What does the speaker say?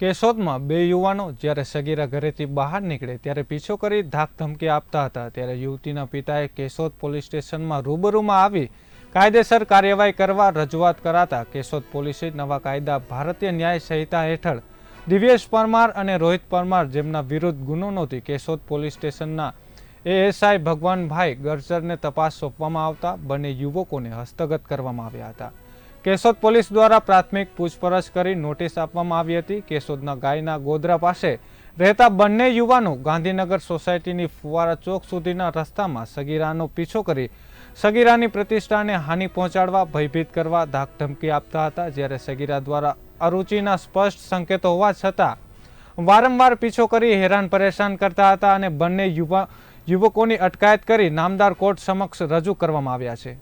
કેશોદમાં બે યુવાનો જ્યારે સગીરા ઘરેથી બહાર નીકળે ત્યારે પીછો કરી ધાક ધમકી આપતા હતા. ત્યારે યુવતીના પિતાએ કેશોદ પોલીસ સ્ટેશનમાં રૂબરૂમાં આવી કાયદેસર કાર્યવાહી કરવા રજૂઆત કરાતા કેશોદ પોલીસે નવા કાયદા ભારતીય ન્યાય સંહિતા હેઠળ દિવ્યેશ પરમાર અને રોહિત પરમાર જેમના વિરુદ્ધ ગુનો નોંધી કેશોદ પોલીસ સ્ટેશનના એએસઆઈ ભગવાનભાઈ ગર્જરને તપાસ સોંપવામાં આવતા બંને યુવકોને હસ્તગત કરવામાં આવ્યા હતા. કેશોદ પોલીસ દ્વારા પ્રાથમિક પૂછપરછ કરી નોટિસ આપવામાં આવી હતી. કેશોદના ગાયના ગોદરા પાસે રહેતા બંને યુવાનો ગાંધીનગર સોસાયટીની ફુવારા ચોક સુધીના રસ્તામાં સગીરાનો પીછો કરી સગીરાની પ્રતિષ્ઠાને હાનિ પહોંચાડવા ભયભીત કરવા ધાકધમકી આપતા હતા. જ્યારે સગીરા દ્વારા અરુચિના સ્પષ્ટ સંકેતો હોવા છતાં વારંવાર પીછો કરી હેરાન પરેશાન કરતા હતા અને બંને યુવા યુવકોની અટકાયત કરી નામદાર કોર્ટ સમક્ષ રજૂ કરવામાં આવ્યા છે.